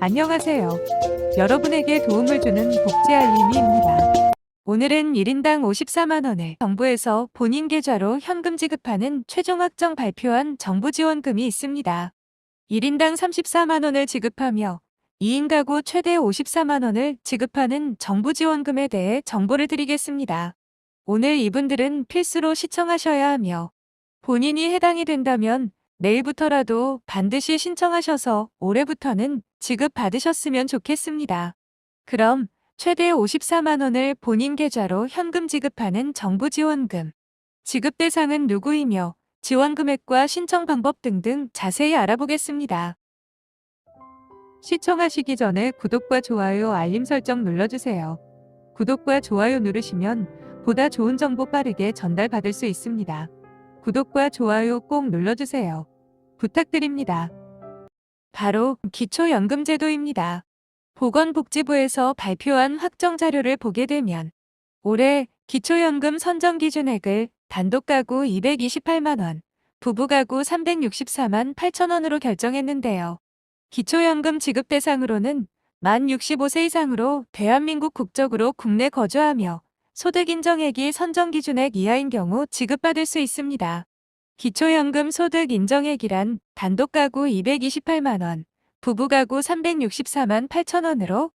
안녕하세요. 여러분에게 도움을 주는 복지 알림이입니다. 오늘은 1인당 54만원을 정부에서 본인 계좌로 현금 지급하는 최종 확정 발표한 정부 지원금이 있습니다. 1인당 34만원을 지급하며 2인 가구 최대 54만원을 지급하는 정부 지원금에 대해 정보를 드리겠습니다. 오늘 이분들은 필수로 시청하셔야 하며 본인이 해당이 된다면 내일부터라도 반드시 신청하셔서 올해부터는 지급받으셨으면 좋겠습니다. 그럼 최대 54만 원을 본인 계좌로 현금 지급하는 정부 지원금. 지급 대상은 누구이며 지원 금액과 신청 방법 등등 자세히 알아보겠습니다. 시청하시기 전에 구독과 좋아요, 알림 설정 눌러주세요. 구독과 좋아요 누르시면 보다 좋은 정보 빠르게 전달받을 수 있습니다. 구독과 좋아요 꼭 눌러주세요. 부탁드립니다. 바로 기초연금제도입니다. 보건복지부에서 발표한 확정 자료를 보게 되면 올해 기초연금 선정 기준액을 단독 가구 228만 원, 부부 가구 364만 8천 원으로 결정했는데요. 기초연금 지급 대상으로는 만 65세 이상으로 대한민국 국적으로 국내 거주하며 소득 인정액이 선정 기준액 이하인 경우 지급받을 수 있습니다. 기초연금 소득 인정액이란 단독 가구 228만원, 부부 가구 364만 8천원으로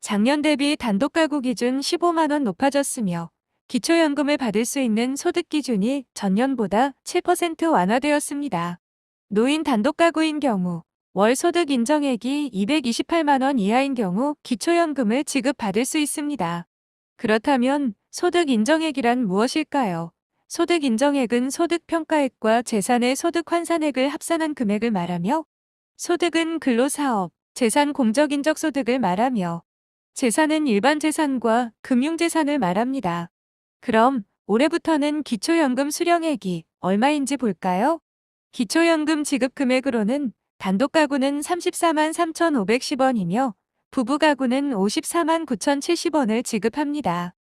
작년 대비 단독 가구 기준 15만원 높아졌으며 기초연금을 받을 수 있는 소득 기준이 전년보다 7% 완화되었습니다. 노인 단독 가구인 경우 월 소득 인정액이 228만원 이하인 경우 기초연금을 지급받을 수 있습니다. 그렇다면 소득 인정액이란 무엇일까요? 소득 인정액은 소득 평가액과 재산의 소득 환산액을 합산한 금액을 말하며 소득은 근로사업, 재산 공적인적 소득을 말하며 재산은 일반 재산과 금융재산을 말합니다. 그럼 올해부터는 기초연금 수령액이 얼마인지 볼까요? 기초연금 지급 금액으로는 단독 가구는 34만 3,510원이며 부부 가구는 54만 9,070원을 지급합니다.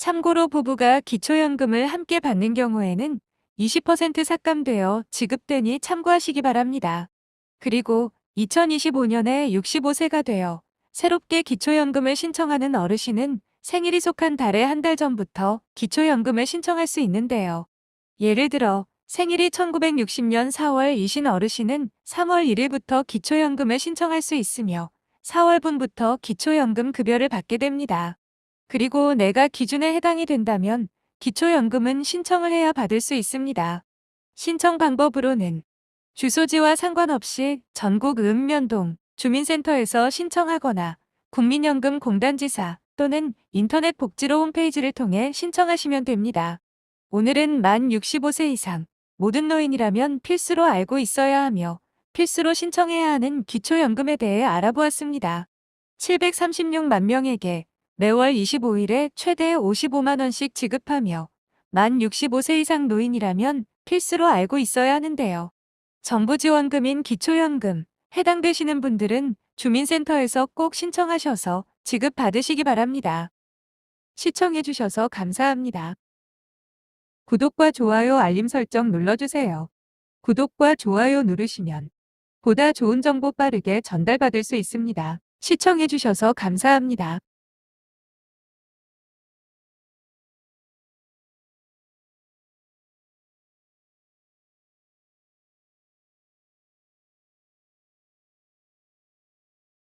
참고로 부부가 기초연금을 함께 받는 경우에는 20% 삭감되어 지급되니 참고하시기 바랍니다. 그리고 2025년에 65세가 되어 새롭게 기초연금을 신청하는 어르신은 생일이 속한 달의 한달 전부터 기초연금을 신청할 수 있는데요. 예를 들어 생일이 1960년 4월 이신 어르신은 3월 1일부터 기초연금을 신청할 수 있으며 4월분부터 기초연금 급여를 받게 됩니다. 그리고 내가 기준에 해당이 된다면 기초연금은 신청을 해야 받을 수 있습니다. 신청 방법으로는 주소지와 상관없이 전국 읍면동 주민센터에서 신청하거나 국민연금공단지사 또는 인터넷 복지로 홈페이지를 통해 신청하시면 됩니다. 오늘은 만 65세 이상 모든 노인이라면 필수로 알고 있어야 하며 필수로 신청해야 하는 기초연금에 대해 알아보았습니다. 736만 명에게 매월 25일에 최대 55만원씩 지급하며 만 65세 이상 노인이라면 필수로 알고 있어야 하는데요. 정부 지원금인 기초연금 해당되시는 분들은 주민센터에서 꼭 신청하셔서 지급 받으시기 바랍니다. 시청해주셔서 감사합니다. 구독과 좋아요 알림 설정 눌러주세요. 구독과 좋아요 누르시면 보다 좋은 정보 빠르게 전달받을 수 있습니다. 시청해주셔서 감사합니다.